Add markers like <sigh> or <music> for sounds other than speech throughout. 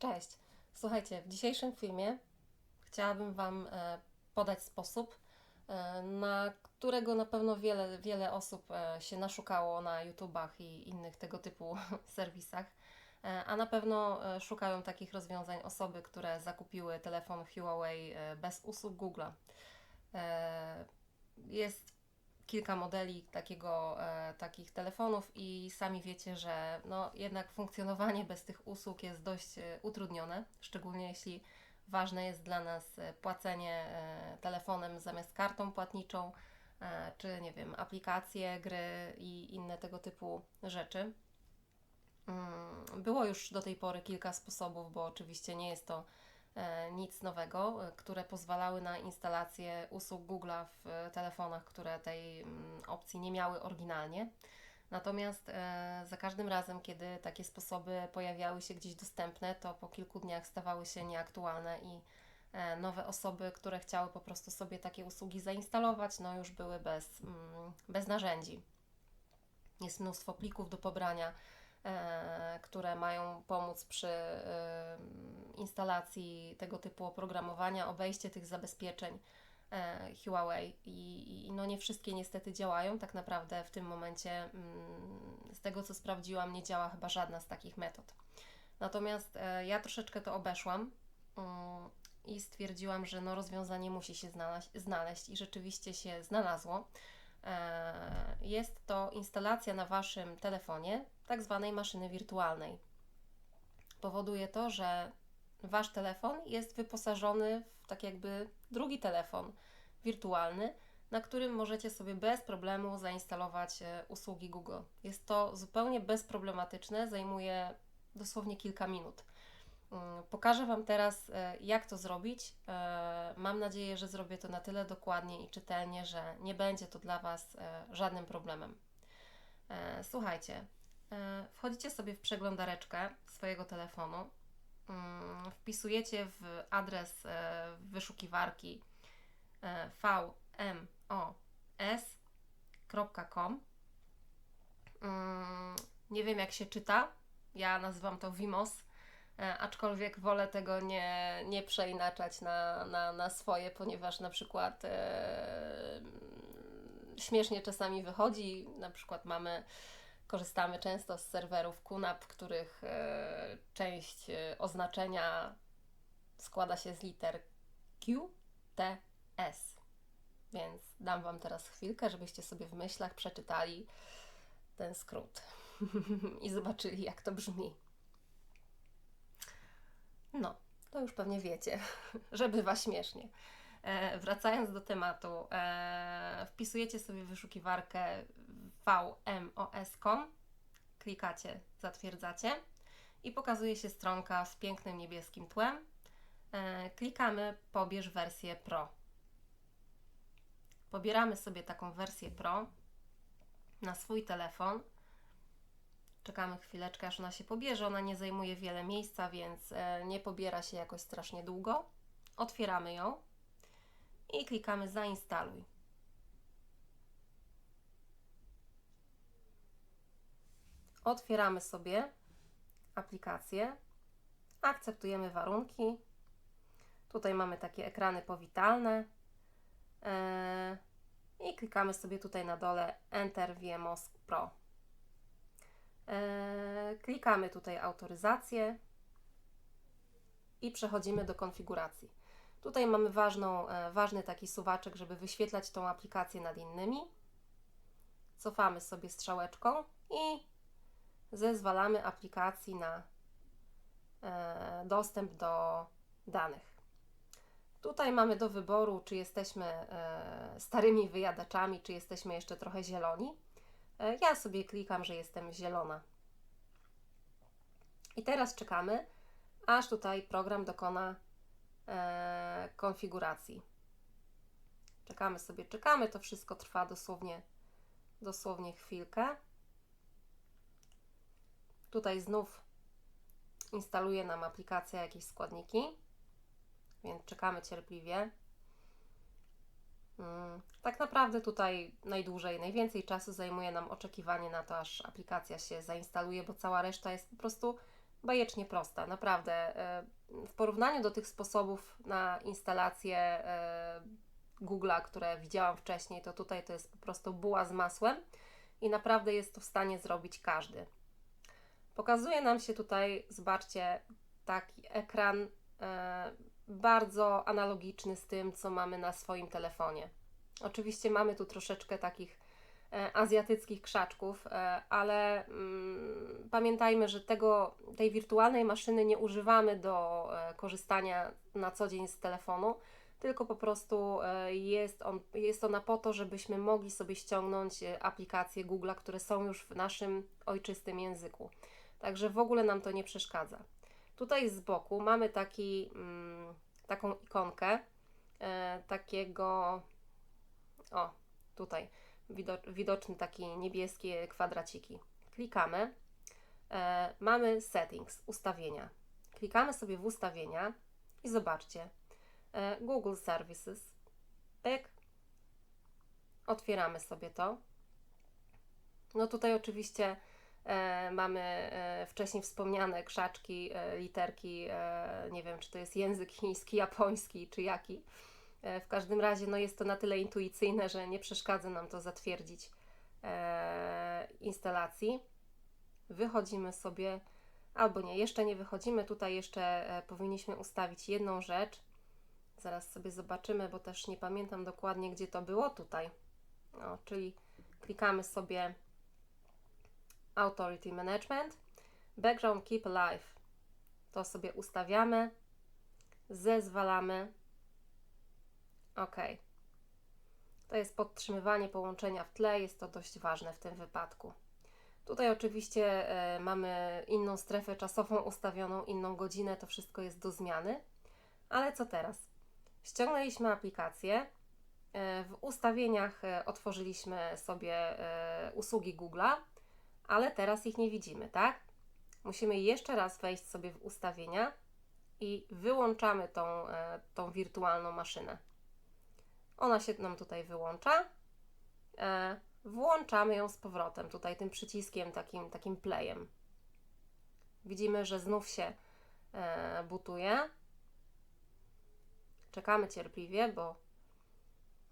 Cześć. Słuchajcie, w dzisiejszym filmie chciałabym Wam e, podać sposób, e, na którego na pewno wiele, wiele osób e, się naszukało na YouTubach i innych tego typu <laughs> serwisach. A na pewno szukają takich rozwiązań osoby, które zakupiły telefon Huawei bez usług Google'a. E, Jest kilka modeli takiego, e, takich telefonów i sami wiecie, że no, jednak funkcjonowanie bez tych usług jest dość e, utrudnione, szczególnie jeśli ważne jest dla nas e, płacenie telefonem zamiast kartą płatniczą, czy nie wiem, aplikacje, gry i inne tego typu rzeczy. Mm, Było już do tej pory kilka sposobów, bo oczywiście nie jest to nic nowego, e, które pozwalały na instalację usług Google'a w e, telefonach, które tej mm, opcji nie miały oryginalnie. Natomiast e, za każdym razem, kiedy takie sposoby pojawiały się gdzieś dostępne, to po kilku dniach stawały się nieaktualne i e, nowe osoby, które chciały po prostu sobie takie usługi zainstalować, no już były bez, mm, bez narzędzi. Jest mnóstwo plików do pobrania, e, które mają pomóc przy e, instalacji tego typu oprogramowania, obejście tych zabezpieczeń e, Huawei i, no nie wszystkie niestety działają. Tak naprawdę w tym momencie mm, z tego co sprawdziłam nie działa chyba żadna z takich metod. Natomiast e, ja troszeczkę to obeszłam mm, i stwierdziłam, że no rozwiązanie musi się znaleźć, znaleźć i rzeczywiście się znalazło. E, Jest to instalacja na Waszym telefonie tak zwanej maszyny wirtualnej. Powoduje to, że Wasz telefon jest wyposażony w tak jakby drugi telefon wirtualny, na którym możecie sobie bez problemu zainstalować e, usługi Google. Jest to zupełnie bezproblematyczne, zajmuje dosłownie kilka minut. Mm, Pokażę Wam teraz, e, jak to zrobić. E, Mam nadzieję, że zrobię to na tyle dokładnie i czytelnie, że nie będzie to dla Was e, żadnym problemem. Słuchajcie, wchodzicie sobie w przeglądareczkę swojego telefonu, mm, wpisujecie w adres wyszukiwarki vmos.com. Mm, Nie wiem, jak się czyta. Ja nazywam to Vimos, aczkolwiek wolę tego nie, nie przeinaczać na, na, na swoje, ponieważ na przykład e, mm, śmiesznie czasami wychodzi. Na przykład mamy, korzystamy często z serwerów QNAP, których e, część e, oznaczenia składa się z liter Q, T, S. Więc dam Wam teraz chwilkę, żebyście sobie w myślach przeczytali ten skrót <laughs> i zobaczyli, jak to brzmi. No, to już pewnie wiecie, <laughs> że bywa śmiesznie. E, wracając do tematu, e, wpisujecie sobie wyszukiwarkę vmos.com, klikacie, zatwierdzacie i pokazuje się stronka z pięknym niebieskim tłem. E, klikamy pobierz wersję Pro. Pobieramy sobie taką wersję Pro na swój telefon. Czekamy chwileczkę, aż ona się pobierze. Ona nie zajmuje wiele miejsca, więc e, nie pobiera się jakoś strasznie długo. Otwieramy ją i klikamy zainstaluj. Otwieramy sobie aplikację, akceptujemy warunki. Tutaj mamy takie ekrany powitalne. E, I klikamy sobie tutaj na dole Enter VMOS Pro. E, Klikamy tutaj autoryzację i przechodzimy do konfiguracji. Tutaj mamy ważną, e, ważny taki suwaczek, żeby wyświetlać tą aplikację nad innymi. Cofamy sobie strzałeczką i zezwalamy aplikacji na e, dostęp do danych. Tutaj mamy do wyboru, czy jesteśmy starymi wyjadaczami, czy jesteśmy jeszcze trochę zieloni. E, Ja sobie klikam, że jestem zielona. I teraz czekamy, aż tutaj program dokona e, konfiguracji. Czekamy sobie, czekamy, to wszystko trwa dosłownie, dosłownie chwilkę. Tutaj znów instaluje nam aplikacja jakieś składniki, więc czekamy cierpliwie. Mm, Tak naprawdę tutaj najdłużej, najwięcej czasu zajmuje nam oczekiwanie na to, aż aplikacja się zainstaluje, bo cała reszta jest po prostu bajecznie prosta, naprawdę. E, w porównaniu do tych sposobów na instalację e, Google'a, które widziałam wcześniej, to tutaj to jest po prostu buła z masłem i naprawdę jest to w stanie zrobić każdy. Pokazuje nam się tutaj, zobaczcie, taki ekran e, bardzo analogiczny z tym, co mamy na swoim telefonie. Oczywiście mamy tu troszeczkę takich e, azjatyckich krzaczków, e, ale mm, pamiętajmy, że tego, tej wirtualnej maszyny nie używamy do e, korzystania na co dzień z telefonu, tylko po prostu jest, on, jest ona po to, żebyśmy mogli sobie ściągnąć aplikacje Google, które są już w naszym ojczystym języku. Także w ogóle nam to nie przeszkadza. Tutaj z boku mamy taki, mm, taką ikonkę e, takiego, o tutaj widoczny taki niebieskie kwadraciki. Klikamy, e, mamy settings, ustawienia. Klikamy sobie w ustawienia i zobaczcie, e, Google Services, tak, otwieramy sobie to. No tutaj oczywiście mamy e, wcześniej wspomniane krzaczki, e, literki, nie wiem czy to jest język chiński, japoński czy jaki. W każdym razie no jest to na tyle intuicyjne, że nie przeszkadza nam to zatwierdzić instalacji. Wychodzimy sobie, albo nie, jeszcze nie wychodzimy. Tutaj jeszcze powinniśmy ustawić jedną rzecz. Zaraz sobie zobaczymy, bo też nie pamiętam dokładnie, gdzie to było. Tutaj. Czyli klikamy sobie Authority Management, Background Keep Alive. To sobie ustawiamy, zezwalamy. OK. To jest podtrzymywanie połączenia w tle, jest to dość ważne w tym wypadku. Tutaj oczywiście e, mamy inną strefę czasową ustawioną, inną godzinę, to wszystko jest do zmiany. Ale co teraz? Ściągnęliśmy aplikację, e, w ustawieniach e, otworzyliśmy sobie usługi Google'a, ale teraz ich nie widzimy, tak? Musimy jeszcze raz wejść sobie w ustawienia i wyłączamy tą, e, tą wirtualną maszynę. Ona się nam tutaj wyłącza. E, włączamy ją z powrotem, tutaj tym przyciskiem, takim, takim playem. Widzimy, że znów się e, butuje. Czekamy cierpliwie, bo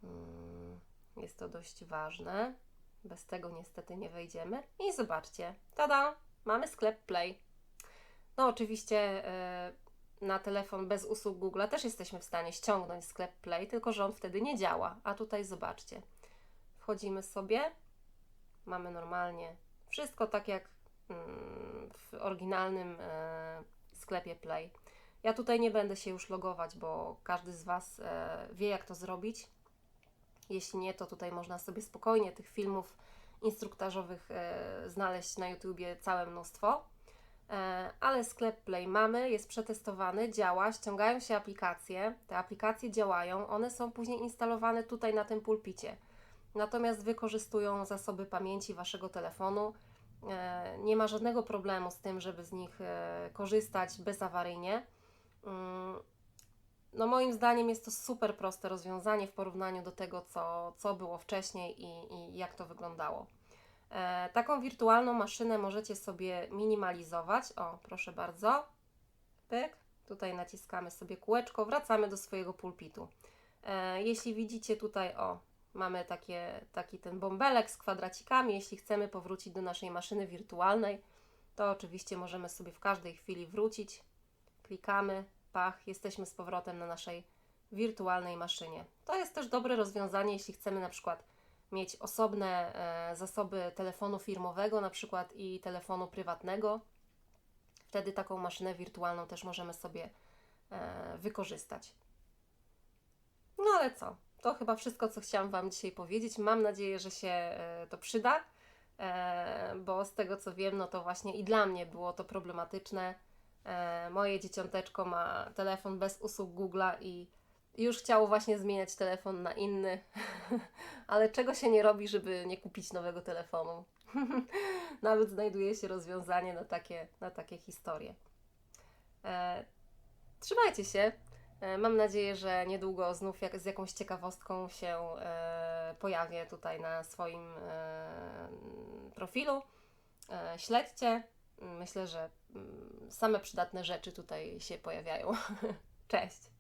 mm, jest to dość ważne. Bez tego niestety nie wejdziemy. I zobaczcie, tada, mamy sklep Play. No oczywiście yy, na telefon bez usług Google też jesteśmy w stanie ściągnąć sklep Play, tylko że on wtedy nie działa. A tutaj zobaczcie, wchodzimy sobie, mamy normalnie wszystko tak jak mm, w oryginalnym yy, sklepie Play. Ja tutaj nie będę się już logować, bo każdy z Was e, wie, jak to zrobić. Jeśli nie, to tutaj można sobie spokojnie tych filmów instruktażowych e, znaleźć na YouTubie całe mnóstwo. E, ale sklep Play mamy, jest przetestowany, działa, ściągają się aplikacje, te aplikacje działają, one są później instalowane tutaj na tym pulpicie. Natomiast wykorzystują zasoby pamięci Waszego telefonu. E, nie ma żadnego problemu z tym, żeby z nich korzystać bezawaryjnie. No moim zdaniem jest to super proste rozwiązanie w porównaniu do tego, co, co było wcześniej i, i jak to wyglądało. E, taką wirtualną maszynę możecie sobie minimalizować. O, proszę bardzo. Pyk. Tutaj naciskamy sobie kółeczko, wracamy do swojego pulpitu. E, jeśli widzicie tutaj, o, mamy takie, taki ten bąbelek z kwadracikami. Jeśli chcemy powrócić do naszej maszyny wirtualnej, to oczywiście możemy sobie w każdej chwili wrócić. Klikamy, pach, jesteśmy z powrotem na naszej wirtualnej maszynie. To jest też dobre rozwiązanie, jeśli chcemy na przykład mieć osobne e, zasoby telefonu firmowego, na przykład i telefonu prywatnego. Wtedy taką maszynę wirtualną też możemy sobie e, wykorzystać. No ale co? To chyba wszystko, co chciałam Wam dzisiaj powiedzieć. Mam nadzieję, że się e, to przyda, bo z tego co wiem, no to właśnie i dla mnie było to problematyczne moje dzieciąteczko ma telefon bez usług Google'a i już chciało właśnie zmieniać telefon na inny, <laughs> ale czego się nie robi, żeby nie kupić nowego telefonu? <laughs> Nawet znajduje się rozwiązanie na takie, na takie historie. E, trzymajcie się. E, mam nadzieję, że niedługo znów jak, z jakąś ciekawostką się e, pojawię tutaj na swoim e, profilu. E, śledźcie, Myślę, że mm, same przydatne rzeczy tutaj się pojawiają. <laughs> Cześć!